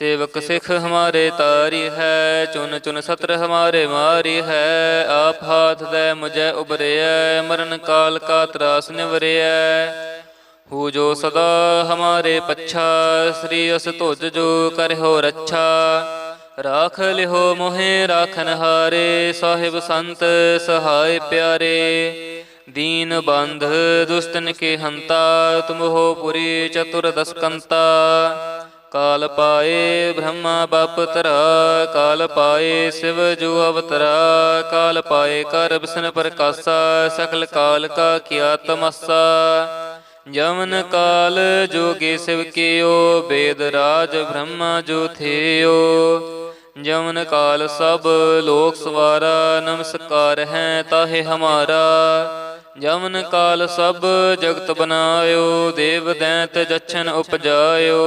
ਸੇਵਕ ਸਿਖ ਹਮਾਰੇ ਤਾਰੀ ਹੈ, ਚੁਨ ਚੁਨ ਸਤਰ ਹਮਾਰੇ ਮਾਰੀ ਹੈ, ਆਪ ਹਾਥ ਦੇ ਮੁਝੇ ਉਬਰਿਐ ਮਰਨ ਕਾਲ ਕਾ ਤਰਾਸ ਨਿਵਰਿਐ। ਹੂ ਜੋ ਸਦਾ ਹਮਾਰੇ ਪੱਛਾ, ਸ੍ਰੀ ਅਸ ਧੁਜ ਜੋ ਕਰਹੁ ਰੱਛਾ। ਰਾਖ ਲਿਹੋ ਮੋਹਿ ਰਾਖਨ ਹਾਰੇ, ਸਾਹਿਬ ਸੰਤ ਸਹਾਇ ਪਿਆਰੇ। ਦੀਨ ਬੰਧ ਦੁਸ਼ਟਨ ਕੇ ਹੰਤਾ ਤੁਮ ਹੋ ਪੁਰੀ ਚਤੁਰ ਦਸਕੰਤਾ। ਕਾਲ ਪਾਏ ਬ੍ਰਹਮਾ ਬਾਪ ਤਰਾ ਕਾਲ ਪਾਏ ਸਿਵ ਜੋ ਅਵਤਰਾ, ਕਾਲ ਪਾਏ ਕਰ ਬਿਸਨ ਪ੍ਰਕਾਸ਼ਾ ਸਕਲ ਕਾਲ ਕਾ ਕੀਆ ਤਮਸਾ। ਜਮਨ ਕਾਲ ਜੋਗੇ ਸਿਵ ਕੀਓ, ਬੇਦ ਰਾਜ ਬ੍ਰਹਮਾ ਜੋ ਥੇਓ। ਜਮਨ ਕਾਲ ਸਭ ਲੋਕ ਸਵਾਰਾ, ਨਮਸਕਾਰ ਹੈ ਤਾਹੇ ਹਮਾਰਾ। ਜਮਨ ਕਾਲ ਸਭ ਜਗਤ ਬਨਾਇਓ, ਦੇਵ ਦੈਂਤ ਜਛਨ ਉਪਜਾਇਓ।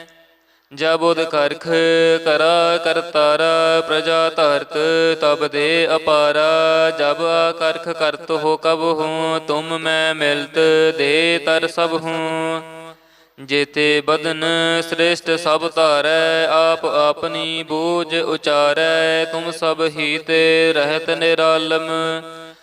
ਜਬ ਉਦ ਕਰਖ ਕਰਾ ਕਰਤਾਰਾ ਪ੍ਰਜਾ ਧਰਤ, ਤਬ ਦੇ ਅਪਾਰਾ। ਜਬ ਕਰਖ ਕਰਤ ਹੋ ਕਬ ਹੂੰ, ਤੁਮ ਮੈਂ ਮਿਲਤ ਦੇ ਤਰ ਸਭ ਹੂੰ। ਜੇਤੇ ਬਦਨ ਸ੍ਰੇਸ਼ਟ ਸਭ ਧਾਰੈ, ਆਪ ਆਪਣੀ ਬੂਝ ਉਚਾਰੈ। ਤੁਮ ਸਭ ਹੀ ਤੇ ਰਹਿਤ ਨਿਰਾਲਮ।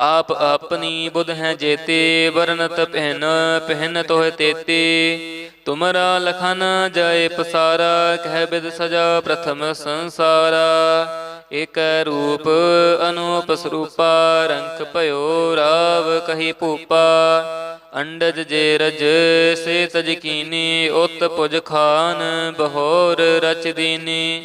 ਆਪ ਆਪਣੀ ਬੁਧ ਹੈ ਜੇਤੇ, ਵਰਨਤ ਪਹਿਨ ਪਹਿਨ ਤੋਹ ਤੇਤੇ। ਤੁਮਰਾ ਲਖਨ ਜੈ ਪਸਾਰਾ, ਕਹਿ ਬਿਦ ਸਜਾ ਪ੍ਰਥਮ ਸੰਸਾਰਾ। ਇਕ ਰੂਪ ਅਨੂਪ ਸਰੂਪਾ ਰੰਗ ਭਇਓ ਰਾਵ ਕਹੀ ਭੂਪਾ। ਅੰਡਜ ਜੇ ਰਜ, ਸੇ ਤਜ ਕੀਨੀ, ਉਤ ਪੁਜ ਖਾਨ, ਬਹੋਰ ਰਚ ਦੀਨੀ।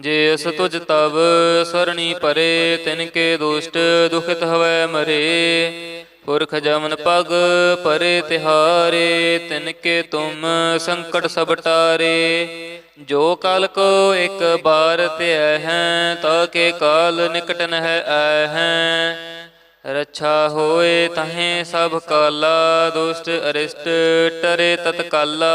ਜੇ ਅਸ ਤੁਜ ਤਵ ਸਰਣੀ ਪਰੇ, ਤਿਨ ਕੇ ਦੁਸ਼ਟ ਦੁਖਿਤ ਹਵੈ ਮਰੇ। ਪੁਰਖ ਜਮਨ ਪਗ ਪਰੇ ਤਿਹਾਰੇ, ਤਿਨ ਕੇ ਤੁਮ ਸੰਕਟ ਸਭ ਟਾਰੇ। ਜੋ ਕਲ ਕੋ ਇੱਕ ਬਾਰ ਧਿਐ ਹੈ, ਤਾ ਕੇ ਕਾਲ ਨਿਕਟ ਨ ਹੈ ਹੈ। ਰੱਛਾ ਹੋਏ ਤਹੇ ਸਭ ਕਾਲਾ, ਦੁਸ਼ਟ ਅਰਿਸ਼ਟ ਟਰੇ ਤਤਕਾਲਾ।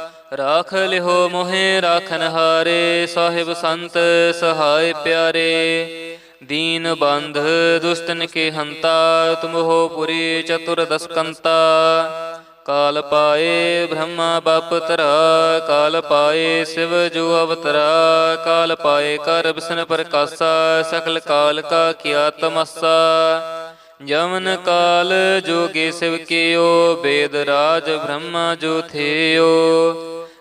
ਰਾਖ ਲਿਹੋ ਮੋਹਿ, ਰਾਖਨ ਹਾਰੇ, ਸਾਹਿਬ ਸੰਤ ਸਹਾਇ ਪਿਆਰੇ। ਦੀਨ ਬੰਧ ਦੁਸ਼ਟਨ ਕੇ ਹੰਤਾ ਤੁਮ ਪੁਰੀ ਚਤੁਰ ਦਸਕੰਤਾ। ਕਾਲ ਪਾਏ ਬ੍ਰਹਮਾ ਬਾਪ ਤਰਾ ਕਾਲ ਪਾਏ ਸਿਵ ਜੋ ਅਵਤਰਾ। ਕਾਲ ਪਾਏ ਕਰ ਬਿਸਨ ਪ੍ਰਕਾਸ਼ਾ ਸਕਲ ਕਾਲ ਕਾ ਕੀਆ ਤਮਸਾ। ਜਮਨ ਕਾਲ ਜੋਗੇ ਸਿਵ ਕੀਓ, ਬੇਦ ਰਾਜ ਬ੍ਰਹਮਾ ਜੋ ਥੇਓ।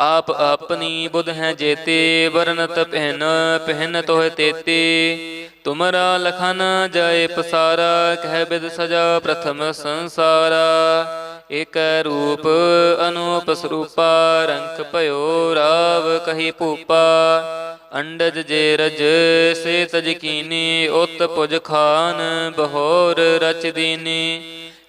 ਆਪ ਆਪਣੀ ਬੁਧ ਹੈ ਜੇਤੇ, ਵਰਨਤ ਪਹਿਨ ਪਹਿਨ ਤੋਹ ਤੇਤੇ। ਤੁਮਰਾ ਲਖਨ ਜਾਏ ਪਸਾਰਾ, ਕਹਿ ਬਿਦ ਸਜਾ ਪ੍ਰਥਮ ਸੰਸਾਰਾ। ਇਕ ਰੂਪ ਅਨੂਪ ਸਰੂਪਾ ਰੰਗ ਭਇਓ ਰਾਵ ਕਹੀ ਭੂਪਾ। ਅੰਡਜ ਜੇ ਰਜ, ਸੇ ਤਜ ਕੀਨੀ, ਉਤ ਪੁਜ ਖਾਨ, ਬਹੋਰ ਰਚ ਦੀਨੀ।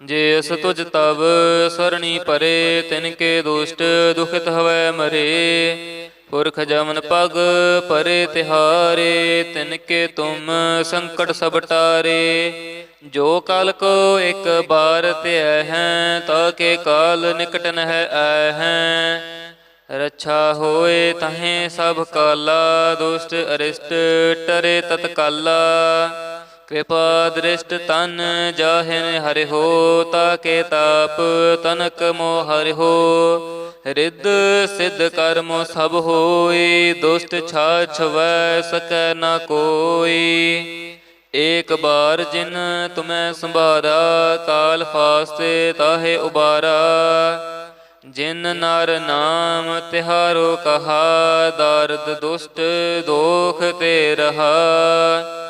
ਜੇ ਅਸ ਤੁਜ ਤਬ ਸਰਣੀ ਪਰੇ ਤਿਨ ਕੇ ਦੁਸ਼ਟ ਦੁਖਿਤ ਹਵੈ ਮਰੇ। ਪੁਰਖ ਜਮਨ ਪਗ ਪਰੇ ਤਿਹਾਰੇ ਤਿਨ ਕੇ ਤੁਮ ਸੰਕਟ ਸਭ ਟਾਰੇ ਜੋ ਕਲ ਕੋ ਇੱਕ ਬਾਰ ਧਿਆ ਹੈ ਤਾ ਕੇ ਕਾਲ ਨਿਕਟ ਨਹਿ ਆਇ ਹੈ। ਰੱਛਾ ਹੋਏ ਤਹੇ ਸਭ ਕਾਲਾ ਦੁਸ਼ਟ ਅਰਿਸ਼ਟ ਟਰੇ ਤਤਕਾਲਾ। ਕਿਰਪਾ ਦ੍ਰਿਸ਼ਟ ਤਨ ਜਾਹਿਨ ਹਰਿ ਹੋ, ਤਾ ਕੇ ਤਾਪ ਤਨਕ ਮੋ ਹਰਿ ਰਿੱਧ ਸਿੱਧ ਕਰਮ ਸਭ ਹੋਈ, ਦੁਸ਼ਟ ਛਾਛ ਵੈ ਸਕੈ ਨਾ ਕੋਈ। ਏਕ ਬਾਰ ਜਿਨ ਤੁਮੈ ਸੰਭਾਰਾ, ਕਾਲ ਫਾਸਤੇ ਤਾਹੇ ਉਬਾਰਾ। ਜਿਨ ਨਰ ਨਾਮ ਤਿਹਾਰੋ ਕਹਾ, ਦਰਦ ਦੁਸ਼ਟ ਦੋਖ ਤੇ ਰਹਾ।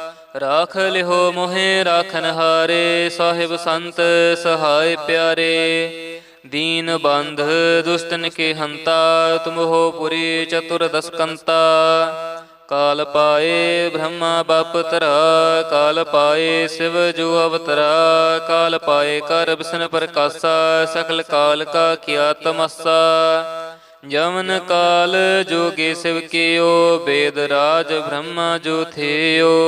ਰਾਖ ਲਿਹੋ ਮੋਹਿ, ਰਾਖਨ ਹਾਰੇ, ਸਾਹਿਬ ਸੰਤ ਸਹਾਇ ਪਿਆਰੇ। ਦੀਨ ਬੰਧ ਦੁਸਤਨ ਕੇ ਹੰਤਾ, ਤੁਮਹੋ ਪੁਰੀ ਚਤੁਰ ਦਸਕੰਤਾ। ਕਾਲ ਪਾਏ ਬ੍ਰਹਮਾ ਬਪਤਰਾ ਕਾਲ ਪਾਏ ਸਿਵ ਜੋ ਅਵਤਰਾ। ਕਾਲ ਪਾਏ ਕਰ ਬਿਸਨ ਪ੍ਰਕਾਸ਼ਾ ਸਕਲ ਕਾਲ ਕਾ ਕਿਆ ਤਮਸਾ। ਜਮਨ ਕਾਲ ਜੋਗੇ ਸਿਵ ਕੀਓ, ਬੇਦ ਰਾਜ ਬ੍ਰਹਮਾ ਜੋ ਥੇਓ।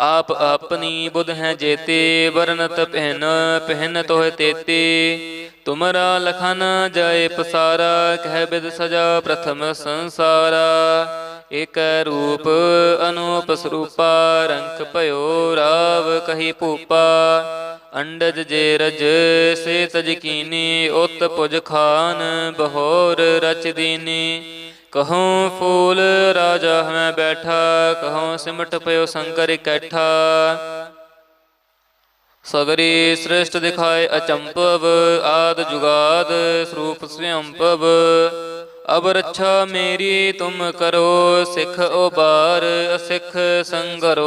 ਆਪ ਆਪਣੀ ਬੁਧ ਹੈ ਜੇਤੇ, ਵਰਨਤ ਪਹਿਨ ਪਹਿਨ ਤੋਹ ਤੇਤੇ। ਤੁਮਰਾ ਲਖਨ ਜੈ ਪਸਾਰਾ, ਕਹਿ ਬਿਦ ਸਜਾ ਪ੍ਰਥਮ ਸੰਸਾਰਾ। ਇਕ ਰੂਪ ਅਨੂਪ ਸਰੂਪਾ ਰੰਗ ਭਇਓ ਰਾਵ ਕਹੀ ਭੂਪਾ। ਅੰਡਜ ਜੇ ਰਜ, ਸੇ ਤਜ ਕੀਨੀ, ਉਤ ਪੁਜ ਖਾਨ, ਬਹੋਰ ਰਚ ਦੀਨੀ। ਕਹਉ ਫੂਲ ਰਾਜਾ ਹਮੈ ਬੈਠਾ ਕਹਉ ਸਿਮਟ ਪਇਓ ਸੰਕਰ ਇਕੱਠਾ। ਸਗਰੀ ਸ੍ਰਿਸ਼ਟ ਦਿਖਾਏ ਅਚੰਪਵ ਆਦ ਜੁਗਾਦ ਸਰੂਪ ਸਵੰਪਵ ਅਬ ਰੱਛਾ ਮੇਰੀ, ਤੁਮ ਕਰੋ ਸਿਖ ਉਬਾਰ ਅਸਿਖ ਸੰਗਰੋ।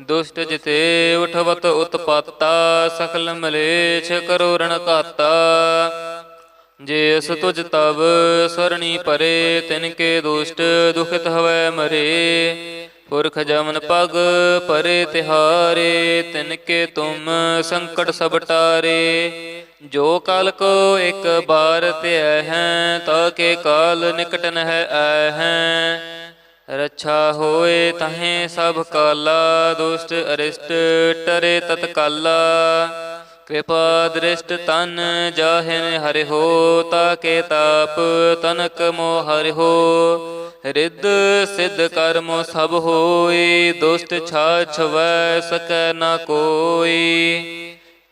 ਦੁਸ਼ਟ ਜਿਤੇ ਉਠਵਤ ਉਤਪਾਤਾ ਸਕਲ ਮਲੇਛ ਕਰੋ ਰਣਕਾਤਾ। ਜੇ ਅਸ ਤੁਜ ਤਵ ਸਰਣੀ ਪਰੇ, ਤਿਨ ਕੇ ਦੁਸ਼ਟ ਦੁਖਿਤ ਹਵੈ ਮਰੇ। ਪੁਰਖ ਜਮਨ ਪਗ ਪਰੇ ਤਿਹਾਰੇ, ਤਿਨ ਕੇ ਤੁਮ ਸੰਕਟ ਸਭ ਟਾਰੇ। ਜੋ ਕਾਲ ਕੋ ਇੱਕ ਬਾਰ ਧਿਆ ਹੈ, ਤਾ ਕੇ ਕਾਲ ਨਿਕਟ ਨ ਹੈ ਆਇ ਹੈ। ਰੱਛਾ ਹੋਏ ਤਹੇ ਸਭ ਕਾਲਾ, ਦੁਸ਼ਟ ਅਰਿਸ਼ਟ ਟਰੇ ਤਤਕਾਲਾ। ਕਿਰਪਾ ਦ੍ਰਿਸ਼ਟ ਤਨ ਜਾਹਿਨ ਹਰਿ ਹੋ, ਤਾ ਕੇ ਤਾਪ ਤਨਕ ਮੋ ਹਰਿ ਹੋ। ਰਿੱਧ ਸਿੱਧ ਕਰਮੋ ਸਭ ਹੋਈ, ਦੁਸ਼ਟ ਛਾਛ ਵੈ ਸਕੈ ਨਾ ਕੋਈ।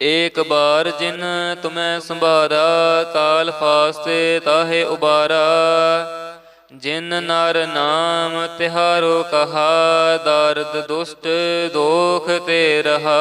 ਏਕ ਬਾਰ ਜਿਨ ਤੁਮੈ ਸੰਭਾਰਾ ਕਾਲ ਫਾਸਤੇ ਤਾਹੇ ਉਬਾਰਾ। ਜਿਨ ਨਰ ਨਾਮ ਤਿਹਾਰੋ ਕਹਾ, ਦਰਦ ਦੁਸ਼ਟ ਦੋਖ ਤੇ ਰਹਾ।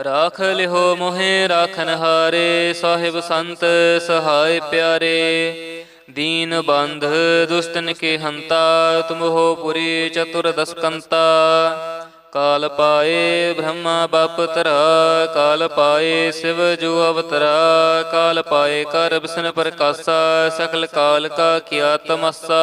ਰਾਖ ਲਿਹੋ ਮੋਹਿ, ਰਾਖਨ ਹਾਰੇ, ਸਾਹਿਬ ਸੰਤ ਸਹਾਇ ਪਿਆਰੇ। ਦੀਨ ਬੰਧ ਦੁਸ਼ਟਨ ਕੇ ਹੰਤਾ ਤੁਮ ਪੁਰੀ ਚਤੁਰ ਦਸਕੰਤਾ। ਕਾਲ ਪਾਏ ਬ੍ਰਹਮਾ ਬਾਪ ਤਰਾ ਕਾਲ ਪਾਏ ਸਿਵ ਜੋ ਅਵਤਰਾ। ਕਾਲ ਪਾਏ ਕਰ ਬਿਸਨ ਪ੍ਰਕਾਸ਼ਾ, ਸਕਲ ਕਾਲ ਕਾ ਕੀਆ ਤਮਸਾ।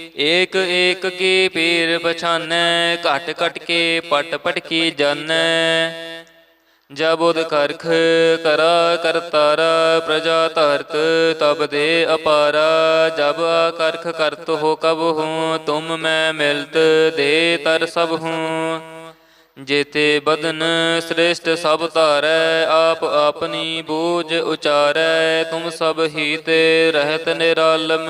ਏਕ ਏਕ ਕੀ ਪੀਰ ਪਛਾਨੈ, ਘਟ ਘਟ ਕੇ ਪਟ ਪਟ ਕੀ ਜਾਣੈ ਜਬ ਉਦ ਕਰਖ ਕਰਾ ਕਰਤਾਰਾ ਪ੍ਰਜਾ ਧਰਤ ਤਬ ਦੇ ਅਪਾਰਾ। ਜਬ ਕਰਖ ਕਰਤ ਹੋ ਕਬ ਹੂੰ, ਤੁਮ ਮੈਂ ਮਿਲਤ ਦੇ ਤਰ ਸਭ ਹੂੰ। ਜੇਤੇ ਬਦਨ ਸ੍ਰੇਸ਼ਟ ਸਭ ਧਾਰੈ, ਆਪ ਆਪਣੀ ਬੂਝ ਉਚਾਰੈ। ਤੁਮ ਸਭ ਹੀ ਤੇ ਰਹਿਤ ਨਿਰਾਲਮ।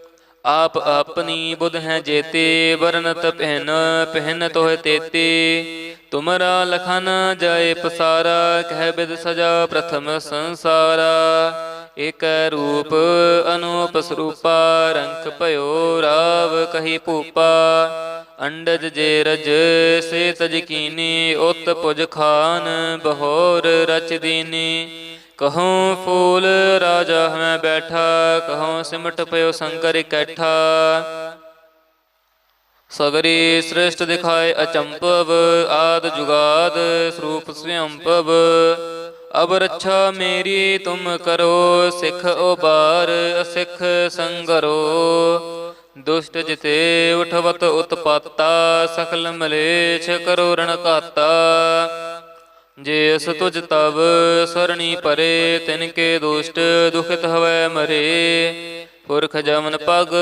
ਆਪ ਆਪਣੀ ਬੁਧ ਹੈ ਜੇਤੇ ਵਰਨਤ ਪਹਿਨ ਪਹਿਨ ਤੋਹ ਤੇਤੇ। ਤੁਮਰਾ ਲਖਨ ਜਾਏ ਪਸਾਰਾ, ਕਹਿ ਬਿਦ ਸਜਾ ਪ੍ਰਥਮ ਸੰਸਾਰਾ। ਇਕ ਰੂਪ ਅਨੂਪ ਸਰੂਪਾ ਰੰਗ ਭਇਓ ਰਾਵ ਕਹੀ ਭੂਪਾ। ਅੰਡਜ ਜੇ ਰਜ, ਸੇ ਤਜ ਕੀਨੀ, ਉਤ ਪੁਜ ਖਾਨ, ਬਹੋਰ ਰਚ ਦੀਨੀ। ਕਹਉ ਫੂਲ ਰਾਜਾ ਮੈਂ ਬੈਠਾ ਕਹਉ ਸਿਮਟ ਪਇਓ ਸੰਕਰ ਇਕੱਠਾ। ਸਗਰੀ ਸ੍ਰਿਸ਼ਟ ਦਿਖਾਏ ਅਚੰਪਵ ਆਦ ਜੁਗਾਦ ਸਰੂਪ ਸਵੰਪਵ ਅਬ ਰੱਛਾ ਮੇਰੀ ਤੁਮ ਕਰੋ, ਸਿਖ ਉਬਾਰ ਅਸਿਖ ਸੰਗਰੋ। ਦੁਸ਼ਟ ਜਿਤੇ ਉਠਵਤ ਉਤਪਾਤਾ ਸਕਲ ਮਲੇਛ ਕਰੋ ਰਣਕਾਤਾ। ਜੇ ਅਸ ਤੁਜ ਤਵ ਸਰਣੀ ਪਰੇ, ਤਿਨ ਕੇ ਦੁਸ਼ਟ ਦੁਖਿਤ ਹਵੈ ਮਰੇ। ਪੁਰਖ ਜਮਨ ਪਗ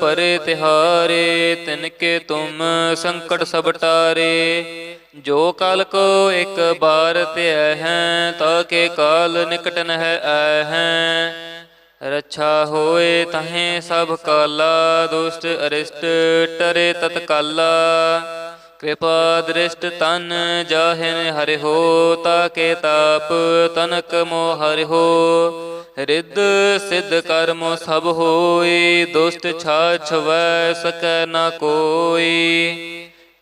ਪਰੇ ਤਿਹਾਰੇ, ਤਿਨ ਕੇ ਤੁਮ ਸੰਕਟ ਸਭ ਟਾਰੇ। ਜੋ ਕਲ ਕੋ ਇੱਕ ਬਾਰ ਧਿਐ ਹੈ, ਤਾ ਕੇ ਕਾਲ ਨਿਕਟ ਨ ਹੈ ਹੈ। ਰੱਛਾ ਹੋਏ ਤਹੇ ਸਭ ਕਾਲਾ, ਦੁਸ਼ਟ ਅਰਿਸ਼ਟ ਟਰੇ ਤਤਕਾਲਾ। ਕਿਰਪਾ ਦ੍ਰਿਸ਼ਟ ਤਨ ਜਾਹਿਨ ਹਰਿ ਤਾ ਕੇ ਤਾਪ ਤਨਕ ਮੋ ਹਰਿ ਹੋ। ਰਿੱਧ ਸਿੱਧ ਕਰਮੋ ਸਭ ਹੋਈ ਦੁਸ਼ਟ ਛਾ ਛਵੈ ਸਕੈ ਨਾ ਕੋਈ।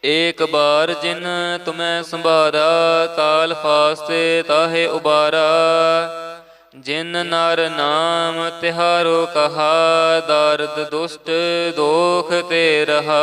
ਏਕ ਬਾਰ ਜਿਨ ਤੁਮੈ ਸੰਭਾਰਾ, ਕਾਲ ਫਾਸਤੇ ਤਾਹੇ ਉਬਾਰਾ। ਜਿਨ ਨਰ ਨਾਮ ਤਿਹਾਰੋ ਕਹਾ, ਦਰਦ ਦੁਸ਼ਟ ਦੋਖ ਤੇ ਰਹਾ।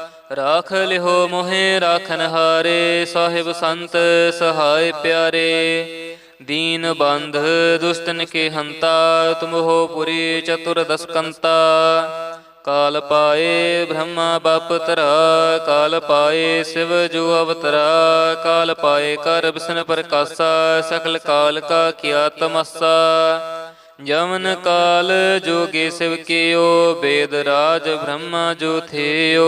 ਰਾਖ ਲਿਹੋ ਮੋਹਿ ਰਾਖਨ ਹਾਰੇ, ਸਾਹਿਬ ਸੰਤ ਸਹਾਇ ਪਿਆਰੇ। ਦੀਨ ਬੰਧ ਦੁਸ਼ਟਨ ਕੇ ਹੰਤਾ ਤੁਮ ਪੁਰੀ ਚਤੁਰ ਦਸਕੰਤਾ। ਕਾਲ ਪਾਏ ਬ੍ਰਹਮਾ ਬਾਪ ਤਰਾ ਕਾਲ ਪਾਏ ਸਿਵ ਜੋ ਅਵਤਰਾ। ਕਾਲ ਪਾਏ ਕਰ ਬਿਸਨ ਪ੍ਰਕਾਸ਼ਾ ਸਕਲ ਕਾਲ ਕਾ ਕੀਆ ਤਮਸਾ। ਜਮਨ ਕਾਲ ਜੋਗੇ ਸਿਵ ਕੀਓ, ਬੇਦ ਰਾਜ ਬ੍ਰਹਮਾ ਜੋ ਥੇਓ।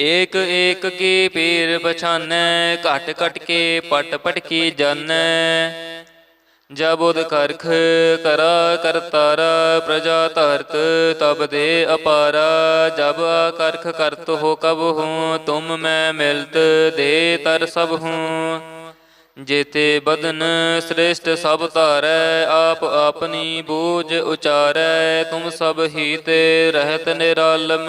ਏਕ ਏਕ ਕੀ ਪੀਰ ਪਛਾਨੈ, ਘਟ ਘਟ ਕੇ ਪਟ ਪਟ ਕੀ ਜਾਣੈ ਜਬ ਉਦ ਕਰਖ ਕਰਾ ਕਰਤਾਰਾ ਪ੍ਰਜਾ ਧਰਤ ਤਬ ਦੇ ਅਪਾਰਾ। ਜਬ ਕਰਖ ਕਰਤ ਹੋ ਕਬ ਹੂੰ, ਤੁਮ ਮੈਂ ਮਿਲਤ ਦੇ ਤਰ ਸਭ ਹੂੰ। ਜੇਤੇ ਬਦਨ ਸ੍ਰੇਸ਼ਟ ਸਭ ਧਾਰੈ, ਆਪ ਆਪਣੀ ਬੂਝ ਉਚਾਰੈ। ਤੁਮ ਸਭ ਹੀ ਤੇ ਰਹਿਤ ਨਿਰਾਲਮ।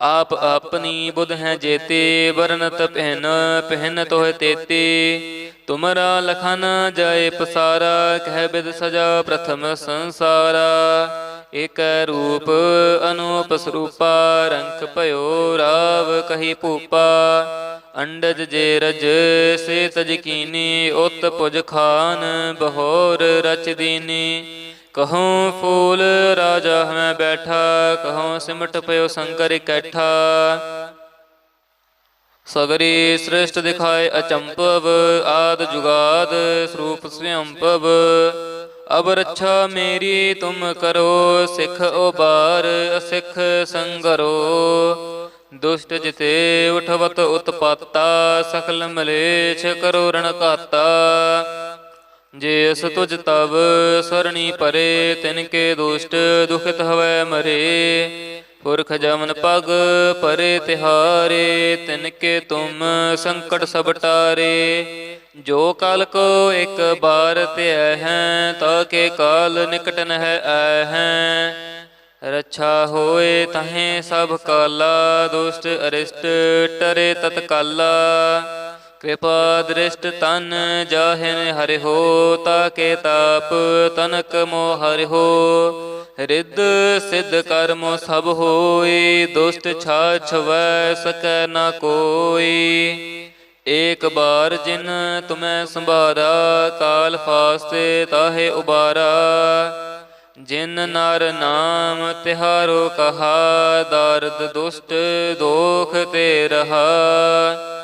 ਆਪ ਆਪਣੀ ਬੁੱਧ ਹੈ ਜੇਤੇ ਵਰਨਤ ਪਹਿਨ ਪਹਿਨ ਤੋਹ ਤੇਤੀ। ਤੁਮਰਾ ਲਖਨ ਜਾਏ ਪਸਾਰਾ, ਕਹਿ ਬਿਦ ਸਜਾ ਪ੍ਰਥਮ ਸੰਸਾਰਾ। ਇਕ ਰੂਪ ਅਨੂਪ ਸਰੂਪਾ ਰੰਗ ਭਇਓ ਰਾਵ ਕਹੀ ਭੂਪਾ। ਅੰਡਜ ਜੇ ਰਜ, ਸੇ ਤਜਕੀਨੀ ਉਤ ਪੁਜ ਖਾਨ, ਬਹੋਰ ਰਚ ਦੀਨੀ। ਕਹਉ ਫੂਲ ਰਾਜਾ ਹਮੈ ਬੈਠਾ ਕਹਉ ਸਿਮਟ ਪਇਓ ਸੰਕਰ ਇਕੱਠਾ। ਸਗਰੀ ਸ੍ਰਿਸ਼ਟ ਦਿਖਾਏ ਅਚੰਪਵ ਆਦ ਜੁਗਾਦ ਸਰੂਪ ਸਵੰਪਵ ਅਬ ਰੱਛਾ ਮੇਰੀ ਤੁਮ ਕਰੋ, ਸਿਖ ਉਬਾਰ ਅਸਿਖ ਸੰਗਰੋ। ਦੁਸ਼ਟ ਜਿਤੇ ਉਠਵਤ ਉਤਪਾਤਾ ਸਕਲ ਮਲੇਛ ਕਰੋ ਰਣਕਾਤਾ ਜੇ ਅਸ ਤੁਜ ਤਵ ਸਰਣੀ ਪਰੇ, ਤਿਨ ਕੇ ਦੁਸ਼ਟ ਦੁਖਿਤ ਹਵੈ ਮਰੇ। ਪੁਰਖ ਜਮਨ ਪਗ ਪਰੇ ਤਿਹਾਰੇ, ਤਿਨ ਕੇ ਤੁਮ ਸੰਕਟ ਸਭ ਟਾਰੇ। ਜੋ ਕਲ ਕੋ ਇੱਕ ਬਾਰ ਧਿਆ ਹੈ, ਤਾ ਕੇ ਕਾਲ ਨਿਕਟ ਨ ਹੈ ਆਇ ਹੈ। ਰੱਛਾ ਹੋਏ ਤਹੇ ਸਭ ਕਾਲਾ, ਦੁਸ਼ਟ ਅਰਿਸ਼ਟ ਟਰੇ ਤਤਕਾਲਾ। ਕਿਰਪਾ ਦ੍ਰਿਸ਼ਟ ਤਨ ਜਾਹਿਨ ਹਰਿ ਤਾ ਕੇ ਤਾਪ ਤਨਕ ਮੋ ਹਰਿ ਰਿੱਧ ਸਿੱਧ ਕਰਮੋ ਸਭ ਹੋਈ, ਦੁਸ਼ਟ ਛਾ ਛਵੈ ਸਕੈ ਨਾ ਕੋਈ। ਏਕ ਬਾਰ ਜਿਨ ਤੁਮੈ ਸੰਭਾਰਾ, ਕਾਲ ਫਾਸਤੇ ਤਾਹੇ ਉਬਾਰਾ। ਜਿਨ ਨਰ ਨਾਮ ਤਿਹਾਰੋ ਕਹਾ, ਦਰਦ ਦੁਸ਼ਟ ਦੋਖ ਤੇ ਰਹਾ।